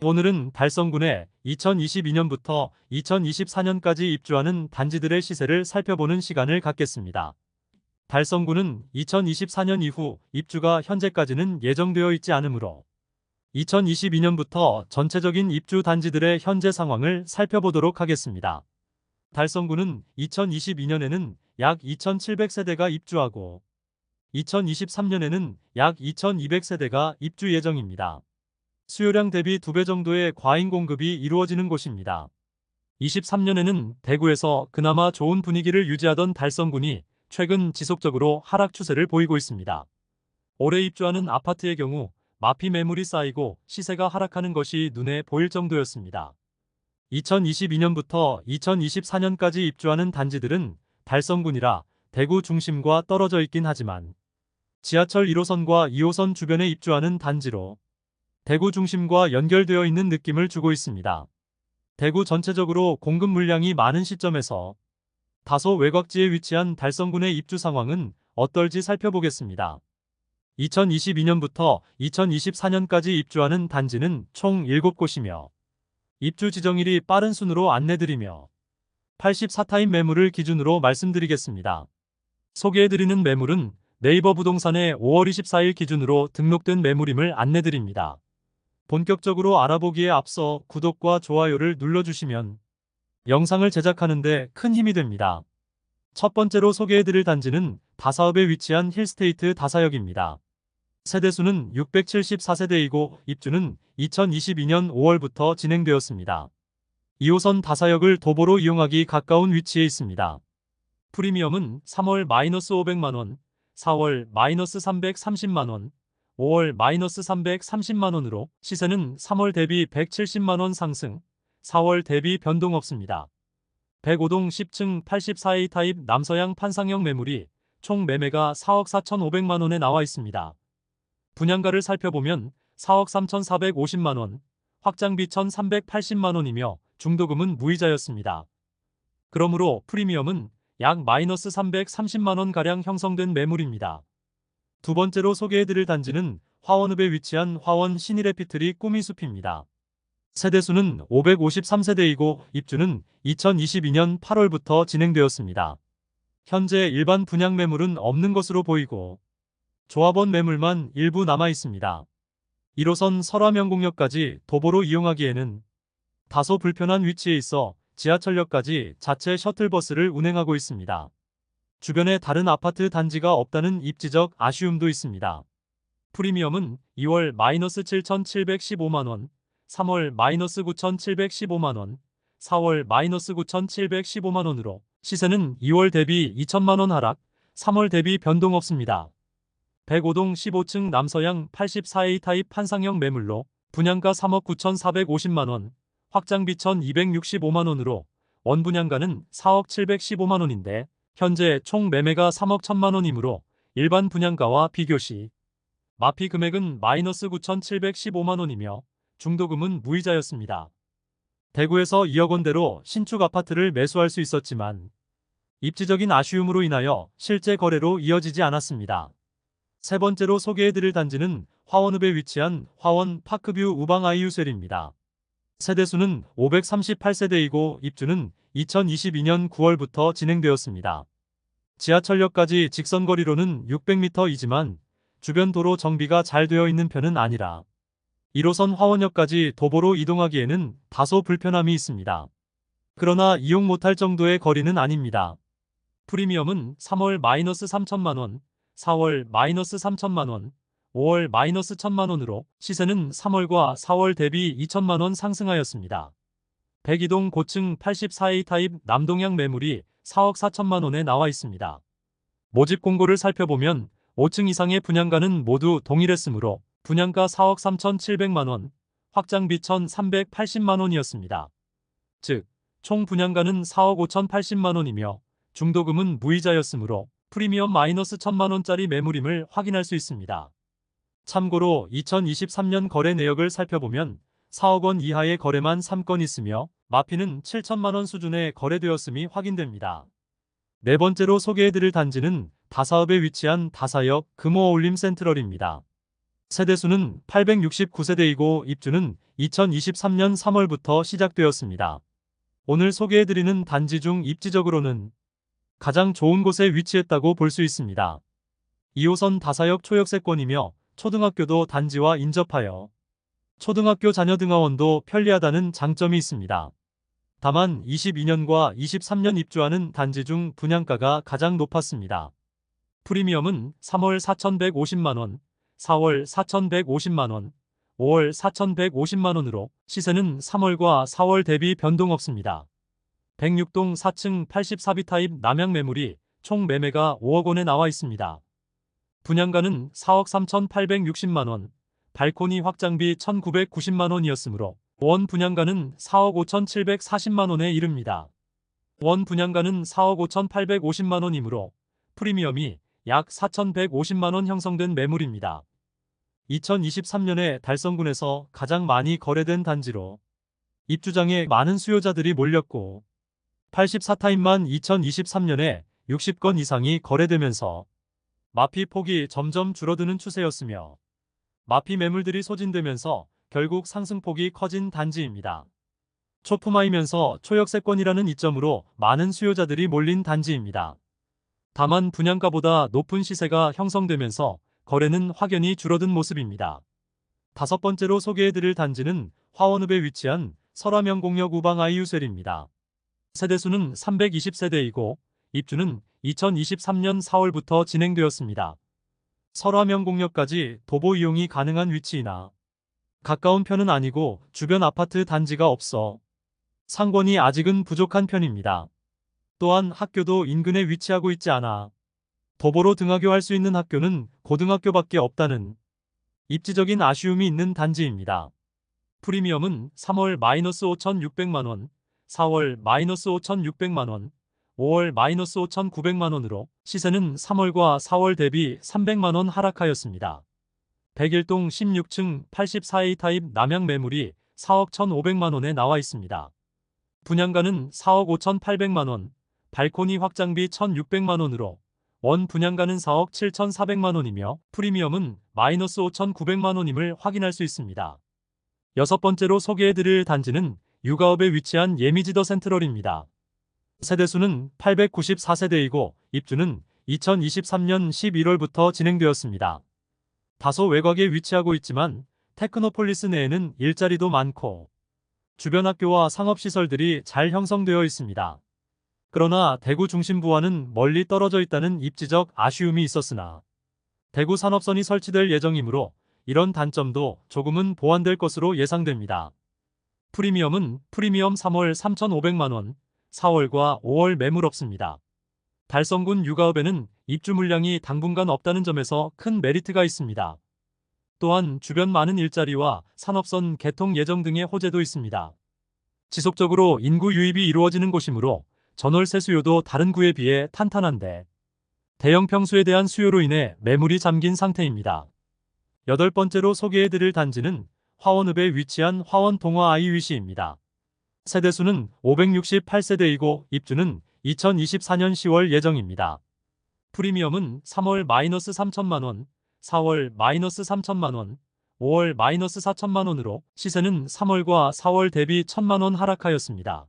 오늘은 달성군에 2022년부터 2024년까지 입주하는 단지들의 시세를 살펴보는 시간을 갖겠습니다. 달성군은 2024년 이후 입주가 현재까지는 예정되어 있지 않으므로 2022년부터 전체적인 입주 단지들의 현재 상황을 살펴보도록 하겠습니다. 달성군은 2022년에는 약 2,700세대가 입주하고 2023년에는 약 2,200세대가 입주 예정입니다. 수요량 대비 2배 정도의 과잉 공급이 이루어지는 곳입니다. 23년에는 대구에서 그나마 좋은 분위기를 유지하던 달성군이 최근 지속적으로 하락 추세를 보이고 있습니다. 올해 입주하는 아파트의 경우 마피 매물이 쌓이고 시세가 하락하는 것이 눈에 보일 정도였습니다. 2022년부터 2024년까지 입주하는 단지들은 달성군이라 대구 중심과 떨어져 있긴 하지만 지하철 1호선과 2호선 주변에 입주하는 단지로 대구 중심과 연결되어 있는 느낌을 주고 있습니다. 대구 전체적으로 공급 물량이 많은 시점에서 다소 외곽지에 위치한 달성군의 입주 상황은 어떨지 살펴보겠습니다. 2022년부터 2024년까지 입주하는 단지는 총 7곳이며 입주 지정일이 빠른 순으로 안내드리며 84타임 매물을 기준으로 말씀드리겠습니다. 소개해드리는 매물은 네이버 부동산에 5월 24일 기준으로 등록된 매물임을 안내드립니다. 본격적으로 알아보기에 앞서 구독과 좋아요를 눌러주시면 영상을 제작하는데 큰 힘이 됩니다. 첫 번째로 소개해드릴 단지는 다사읍에 위치한 힐스테이트 다사역입니다. 세대수는 674세대이고 입주는 2022년 5월부터 진행되었습니다. 2호선 다사역을 도보로 이용하기 가까운 위치에 있습니다. 프리미엄은 3월 마이너스 500만원, 4월 마이너스 330만원, 5월 마이너스 330만원으로 시세는 3월 대비 170만원 상승, 4월 대비 변동 없습니다. 105동 10층 84A 타입 남서양 판상형 매물이 총 매매가 4억 4,500만원에 나와 있습니다. 분양가를 살펴보면 4억 3,450만원, 확장비 1,380만원이며 중도금은 무이자였습니다. 그러므로 프리미엄은 약 마이너스 330만원가량 형성된 매물입니다. 두 번째로 소개해드릴 단지는 화원읍에 위치한 화원 신일에피트리 꾸미숲입니다. 세대수는 553세대이고 입주는 2022년 8월부터 진행되었습니다. 현재 일반 분양 매물은 없는 것으로 보이고 조합원 매물만 일부 남아 있습니다. 1호선 설화명공역까지 도보로 이용하기에는 다소 불편한 위치에 있어 지하철역까지 자체 셔틀버스를 운행하고 있습니다. 주변에 다른 아파트 단지가 없다는 입지적 아쉬움도 있습니다. 프리미엄은 2월 마이너스 7,715만원, 3월 마이너스 9,715만원, 4월 마이너스 9,715만원으로 시세는 2월 대비 2천만원 하락, 3월 대비 변동 없습니다. 105동 15층 남서양 84A 타입 판상형 매물로 분양가 3억 9,450만원, 확장비 1,265만원으로 원분양가는 4억 715만원인데 현재 총 매매가 3억 1천만 원이므로 일반 분양가와 비교시 마피 금액은 마이너스 9,715만 원이며 중도금은 무이자였습니다. 대구에서 2억 원대로 신축 아파트를 매수할 수 있었지만 입지적인 아쉬움으로 인하여 실제 거래로 이어지지 않았습니다. 세 번째로 소개해드릴 단지는 화원읍에 위치한 화원 파크뷰 우방 아이유셀입니다. 세대수는 538세대이고 입주는 2022년 9월부터 진행되었습니다. 지하철역까지 직선거리로는 600m이지만 주변 도로 정비가 잘 되어 있는 편은 아니라 1호선 화원역까지 도보로 이동하기에는 다소 불편함이 있습니다. 그러나 이용 못할 정도의 거리는 아닙니다. 프리미엄은 3월 마이너스 3천만원, 4월 마이너스 3천만원, 5월 마이너스 1천만원으로 시세는 3월과 4월 대비 2천만원 상승하였습니다. 102동 고층 84A 타입 남동향 매물이 4억 4천만 원에 나와 있습니다. 모집 공고를 살펴보면 5층 이상의 분양가는 모두 동일했으므로 분양가 4억 3,700만원, 확장비 1,380만 원이었습니다. 즉, 총 분양가는 4억 5,080만원이며 중도금은 무이자였으므로 프리미엄 마이너스 1천만 원짜리 매물임을 확인할 수 있습니다. 참고로 2023년 거래 내역을 살펴보면 4억 원 이하의 거래만 3건 있으며 마피는 7천만 원 수준에 거래되었음이 확인됩니다. 네 번째로 소개해드릴 단지는 다사읍에 위치한 다사역 금호어울림 센트럴입니다. 세대수는 869세대이고 입주는 2023년 3월부터 시작되었습니다. 오늘 소개해드리는 단지 중 입지적으로는 가장 좋은 곳에 위치했다고 볼 수 있습니다. 2호선 다사역 초역세권이며 초등학교도 단지와 인접하여 초등학교 자녀 등하원도 편리하다는 장점이 있습니다. 다만 22년과 23년 입주하는 단지 중 분양가가 가장 높았습니다. 프리미엄은 3월 4,150만원, 4월 4,150만원, 5월 4,150만원으로 시세는 3월과 4월 대비 변동 없습니다. 106동 4층 84비 타입 남양 매물이 총 매매가 5억 원에 나와 있습니다. 분양가는 4억 3,860만원, 발코니 확장비 1,990만원이었으므로 원 분양가는 4억 5,740만원에 이릅니다. 원 분양가는 4억 5,850만원이므로 프리미엄이 약 4,150만원 형성된 매물입니다. 2023년에 달성군에서 가장 많이 거래된 단지로 입주장에 많은 수요자들이 몰렸고 84타임만 2023년에 60건 이상이 거래되면서 마피 폭이 점점 줄어드는 추세였으며 마피 매물들이 소진되면서 결국 상승폭이 커진 단지입니다. 초품화이면서 초역세권이라는 이점으로 많은 수요자들이 몰린 단지입니다. 다만 분양가보다 높은 시세가 형성되면서 거래는 확연히 줄어든 모습입니다. 다섯 번째로 소개해드릴 단지는 화원읍에 위치한 설화명공역 우방 아이유셀입니다. 세대수는 320세대이고 입주는 2023년 4월부터 진행되었습니다. 설화명공역까지 도보 이용이 가능한 위치이나 가까운 편은 아니고 주변 아파트 단지가 없어 상권이 아직은 부족한 편입니다. 또한 학교도 인근에 위치하고 있지 않아 도보로 등하교할 수 있는 학교는 고등학교밖에 없다는 입지적인 아쉬움이 있는 단지입니다. 프리미엄은 3월 마이너스 5,600만원, 4월 마이너스 5,600만원, 5월 마이너스 5,900만원으로 시세는 3월과 4월 대비 300만원 하락하였습니다. 101동 16층 84A 타입 남양 매물이 4억 1,500만원에 나와 있습니다. 분양가는 4억 5,800만원, 발코니 확장비 1,600만원으로 원 분양가는 4억 7,400만원이며 프리미엄은 마이너스 5,900만원임을 확인할 수 있습니다. 여섯 번째로 소개해드릴 단지는 육아업에 위치한 예미지더 센트럴입니다. 세대수는 894세대이고 입주는 2023년 11월부터 진행되었습니다. 다소 외곽에 위치하고 있지만 테크노폴리스 내에는 일자리도 많고 주변 학교와 상업시설들이 잘 형성되어 있습니다. 그러나 대구 중심부와는 멀리 떨어져 있다는 입지적 아쉬움이 있었으나 대구 산업선이 설치될 예정이므로 이런 단점도 조금은 보완될 것으로 예상됩니다. 프리미엄은 프리미엄 3월 3,500만원, 4월과 5월 매물 없습니다. 달성군 육아읍에는 입주 물량이 당분간 없다는 점에서 큰 메리트가 있습니다. 또한 주변 많은 일자리와 산업선 개통 예정 등의 호재도 있습니다. 지속적으로 인구 유입이 이루어지는 곳이므로 전월세 수요도 다른 구에 비해 탄탄한데 대형 평수에 대한 수요로 인해 매물이 잠긴 상태입니다. 여덟 번째로 소개해드릴 단지는 화원읍에 위치한 화원 동화 아이위시입니다. 세대수는 568세대이고 입주는 2024년 10월 예정입니다. 프리미엄은 3월 마이너스 3천만원, 4월 마이너스 3천만원, 5월 마이너스 4천만원으로 시세는 3월과 4월 대비 1천만원 하락하였습니다.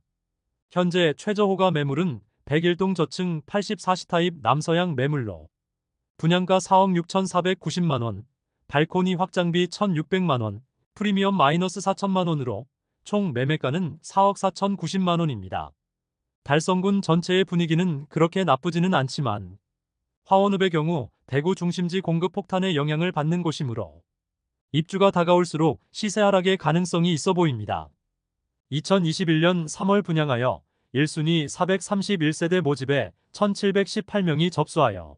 현재 최저 호가 매물은 101동 저층 84시 타입 남서양 매물로 분양가 4억 6,490만원, 발코니 확장비 1,600만원, 프리미엄 마이너스 4천만원으로 총 매매가는 4억 4,090만원입니다. 달성군 전체의 분위기는 그렇게 나쁘지는 않지만 화원읍의 경우 대구 중심지 공급 폭탄의 영향을 받는 곳이므로 입주가 다가올수록 시세 하락의 가능성이 있어 보입니다. 2021년 3월 분양하여 1순위 431세대 모집에 1718명이 접수하여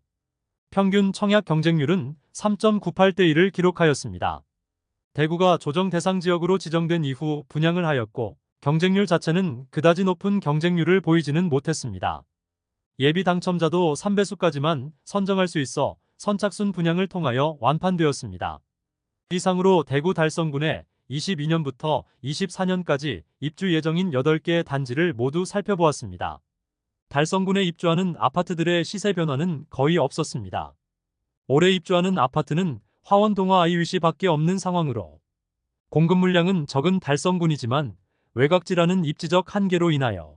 평균 청약 경쟁률은 3.98대 1을 기록하였습니다. 대구가 조정 대상 지역으로 지정된 이후 분양을 하였고 경쟁률 자체는 그다지 높은 경쟁률을 보이지는 못했습니다. 예비 당첨자도 3배수까지만 선정할 수 있어 선착순 분양을 통하여 완판되었습니다. 이상으로 대구 달성군의 22년부터 24년까지 입주 예정인 8개 단지를 모두 살펴보았습니다. 달성군에 입주하는 아파트들의 시세 변화는 거의 없었습니다. 올해 입주하는 아파트는 화원동화 아이유시 밖에 없는 상황으로 공급 물량은 적은 달성군이지만 외곽지라는 입지적 한계로 인하여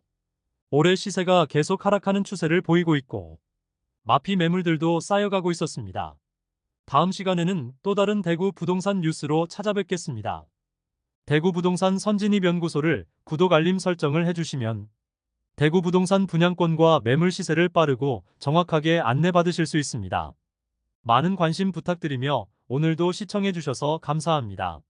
올해 시세가 계속 하락하는 추세를 보이고 있고 마피 매물들도 쌓여가고 있었습니다. 다음 시간에는 또 다른 대구 부동산 뉴스로 찾아뵙겠습니다. 대구 부동산 선진입 연구소를 구독 알림 설정을 해주시면 대구 부동산 분양권과 매물 시세를 빠르고 정확하게 안내받으실 수 있습니다. 많은 관심 부탁드리며 오늘도 시청해주셔서 감사합니다.